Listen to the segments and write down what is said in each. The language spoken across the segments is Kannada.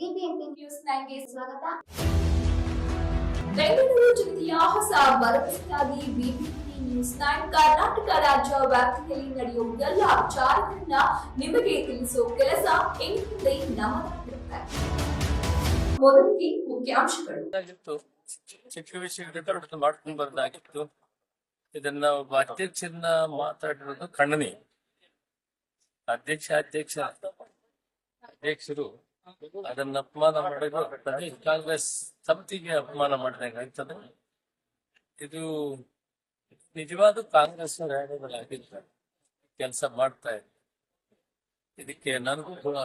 ಬಿಬಿಎಂಪಿ ನ್ಯೂಸ್ ನೈನ್ಗೆ ಸ್ವಾಗತ. ಬೆಂಗಳೂರು ಜಿಲ್ಲೆಯ ಹೊಸ ಭರವಸೆಯಾಗಿ ಬಿಬಿಎಂಪಿ ನ್ಯೂಸ್ ನೈನ್ ಕರ್ನಾಟಕ ರಾಜ್ಯ ವ್ಯಾಪ್ತಿಯಲ್ಲಿ ನಡೆಯುವ ಎಲ್ಲ ವಿಚಾರಗಳನ್ನ ನಿಮಗೆ ತಿಳಿಸುವ ಕೆಲಸ ಎಂದಿದೆ ನಮ್ಮದಾಗಿರುತ್ತೆ ಮೊದಲಿಗೆ ಮುಖ್ಯಾಂಶಗಳು. ಚಿಕ್ಕ ವಿಷಯಗಳಿಂದ ಮಾಡ್ಕೊಂಡು ಬರೋದಾಗಿತ್ತು ಇದನ್ನ ಒಬ್ಬ ಅಧ್ಯಕ್ಷರನ್ನ ಮಾತಾಡಿರೋದು ಖಂಡನೀಯ ಅಧ್ಯಕ್ಷ ಅಧ್ಯಕ್ಷ. ಅಧ್ಯಕ್ಷರು ಅದನ್ನ ಅಪಮಾನ ಪ್ರದೇಶ ಕಾಂಗ್ರೆಸ್ ಸಮಿತಿಗೆ ಅಪಮಾನ ಮಾಡಿದಂಗಾಯ್ತದೆ ಇದು ನಿಜವಾದ ಕಾಂಗ್ರೆಸ್ ಕೆಲಸ ಮಾಡ್ತಾ ಇದೆ ಇದಕ್ಕೆ ನನಗೂ ತುಂಬಾ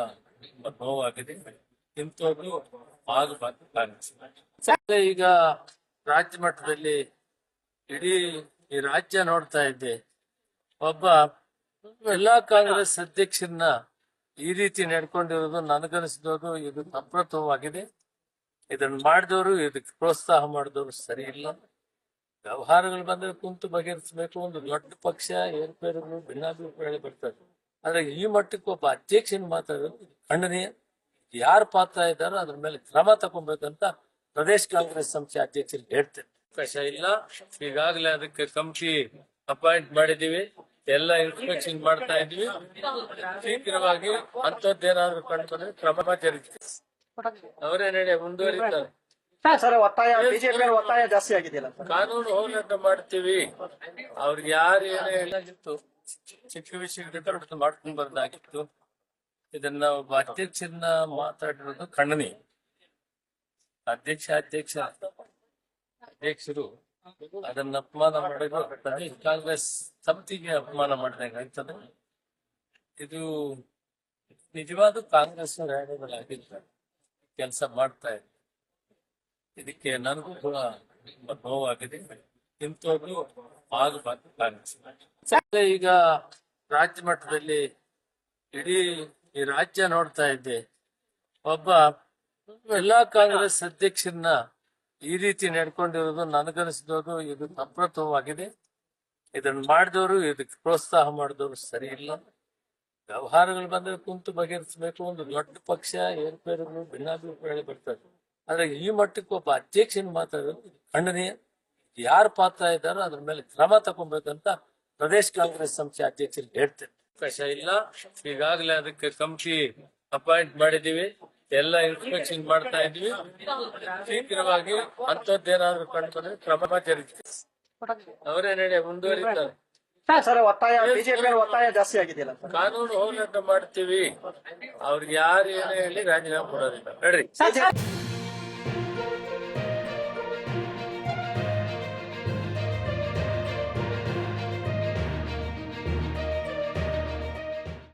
ನೋವಾಗಿದೆ. ಇಂಥವ್ರು ಆಗಬಾರ್ದು ಕಾಂಗ್ರೆಸ್. ಈಗ ರಾಜ್ಯ ಮಟ್ಟದಲ್ಲಿ ಇಡೀ ಈ ರಾಜ್ಯ ನೋಡ್ತಾ ಇದ್ದೆ ಒಬ್ಬ ಎಲ್ಲಾ ಕಾಂಗ್ರೆಸ್ ಅಧ್ಯಕ್ಷರನ್ನ ಈ ರೀತಿ ನಡ್ಕೊಂಡಿರೋದು ನನಗನ್ಸಿದವರು ಇದು ಅಪ್ರತವಾಗಿದೆ. ಇದನ್ನ ಮಾಡಿದವರು, ಇದಕ್ಕೆ ಪ್ರೋತ್ಸಾಹ ಮಾಡಿದವರು ಸರಿ ಇಲ್ಲ. ವ್ಯವಹಾರಗಳು ಬಂದ್ರೆ ಕುಂತು ಬಗೆಹರಿಸಬೇಕು. ಒಂದು ದೊಡ್ಡ ಪಕ್ಷ, ಏರ್ಪೇರುಗಳು ಭಿನ್ನಾಭಿಪ್ರಾಯ ಬರ್ತಾರೆ ಆದ್ರೆ ಈ ಮಟ್ಟಕ್ಕೆ ಒಬ್ಬ ಅಧ್ಯಕ್ಷನ ಮಾತಾಡೋದು ಖಂಡನೀಯ. ಯಾರು ಪಾತ್ರ ಇದ್ದಾರೋ ಅದ್ರ ಮೇಲೆ ಕ್ರಮ ತಗೊಬೇಕಂತ ಪ್ರದೇಶ ಕಾಂಗ್ರೆಸ್ ಸಂಸ್ಥೆ ಅಧ್ಯಕ್ಷರಿಗೆ ಹೇಳ್ತೇನೆ. ಅವಕಾಶ ಇಲ್ಲ. ಈಗಾಗಲೇ ಅದಕ್ಕೆ ಕಮಿಟಿ ಅಪಾಯಿಂಟ್ ಮಾಡಿದೀವಿ ಎಲ್ಲ ಇನ್ಸ್ಪೆಕ್ಷನ್ ಮಾಡ್ತಾ ಇದ್ವಿ. ಶೀಘ್ರವಾಗಿ ಅಂತದ್ದೇನಾದ್ರು ಕಂಡು ಬಂದ್ರೆ ಕ್ರಮ ಜರುಗಿದೆ ಅವರೇ ನಡೆ ಮುಂದುವರಿತಾರೆ. ಸರ್ ಒತ್ತಾಯ ಬಿಜೆಪಿ ಒತ್ತಾಯ ಜಾಸ್ತಿ ಆಗಿದೆಯಲ್ಲ ಸರ್? ಕಾನೂನು ಹೋರಾಟ ಮಾಡ್ತೀವಿ. ಅವ್ರಿಗೆ ಯಾರು ಏನೇ ಶಿಕ್ಷೆ ಚಿಕ್ಕ ವಿಷಯಗಳಿಂದ ಮಾಡ್ಕೊಂಡು ಬರ್ದಾಗಿತ್ತು ಇದನ್ನ ಒಬ್ಬ ಅಧ್ಯಕ್ಷರನ್ನ ಮಾತಾಡಿರೋದು ಖಂಡನೀಯ ಅಧ್ಯಕ್ಷ ಅಧ್ಯಕ್ಷ. ಅಧ್ಯಕ್ಷರು ಅದನ್ನ ಅಪಮಾನ ಪ್ರದೇಶ ಕಾಂಗ್ರೆಸ್ ಸಮಿತಿಗೆ ಅಪಮಾನ ಮಾಡಿದಾಗ ಆಯ್ತದೆ. ಇದು ನಿಜವಾದ ಕಾಂಗ್ರೆಸ್ ಕೆಲಸ ಮಾಡ್ತಾ ಇದೆ ಇದಕ್ಕೆ ನನಗೂ ಕೂಡ ನೋವಾಗಿದೆ ಇಂಥವ್ರು ಆಗಬಾರ್ದು ಕಾಂಗ್ರೆಸ್. ಈಗ ರಾಜ್ಯ ಮಟ್ಟದಲ್ಲಿ ಇಡೀ ಈ ರಾಜ್ಯ ನೋಡ್ತಾ ಇದ್ದೆ ಒಬ್ಬ ಎಲ್ಲಾ ಕಾಂಗ್ರೆಸ್ ಅಧ್ಯಕ್ಷರನ್ನ ಈ ರೀತಿ ನಡ್ಕೊಂಡಿರೋದು ನನಗನಿಸಿದವರು ಇದು ಅಪ್ರತವಾಗಿದೆ. ಇದನ್ನ ಮಾಡಿದವರು, ಇದಕ್ಕೆ ಪ್ರೋತ್ಸಾಹ ಮಾಡಿದವರು ಸರಿ ಇಲ್ಲ. ವ್ಯವಹಾರಗಳು ಬಂದ್ರೆ ಕುಂತು ಬಗೆಹರಿಸಬೇಕು, ಒಂದು ದೊಡ್ಡ ಪಕ್ಷ, ಏರ್ಪೇರುಗಳು ಭಿನ್ನಾಭಿಪ್ರಾಯ ಬರ್ತಾರೆ ಆದ್ರೆ ಈ ಮಟ್ಟಕ್ಕೆ ಒಬ್ಬ ಅಧ್ಯಕ್ಷನ ಮಾತಾಡೋದು ಖಂಡನೀಯ. ಯಾರು ಪಾತ್ರ ಇದ್ದಾರೋ ಅದ್ರ ಮೇಲೆ ಕ್ರಮ ತಗೊಬೇಕಂತ ಪ್ರದೇಶ ಕಾಂಗ್ರೆಸ್ ಸಂಸ್ಥೆ ಅಧ್ಯಕ್ಷರಿಗೆ ಹೇಳ್ತೇನೆ. ಅವಕಾಶ ಇಲ್ಲ. ಈಗಾಗಲೇ ಅದಕ್ಕೆ ಕಮಿಟಿ ಅಪಾಯಿಂಟ್ ಮಾಡಿದೀವಿ ಎಲ್ಲ ಇನ್ಸ್ಪೆಕ್ಷನ್ ಮಾಡ್ತಾ ಇದ್ವಿ. ಶೀಘ್ರವಾಗಿ ಅಂತದ್ದೇನಾದ್ರೂ ಕಂಡುಕೊಂಡ್ರೆ ಕ್ರಮ ಜರುಗಿದೆ ಅವರೇ ನಡೆ ಮುಂದುವರಿತಾರೆ. ಸರ್ ಒತ್ತಾಯ ಬಿಜೆಪಿ ಒತ್ತಾಯ ಜಾಸ್ತಿ ಆಗಿದೆಯಲ್ಲ ಕಾನೂನು ಹೋರಾಟ ಮಾಡ್ತೀವಿ. ಅವ್ರಿಗೆ ಯಾರು ಏನೇ ಹೇಳಿ ರಾಜೀನಾಮೆ ಕೊಡೋದಿಲ್ಲ. ನಡ್ರಿ.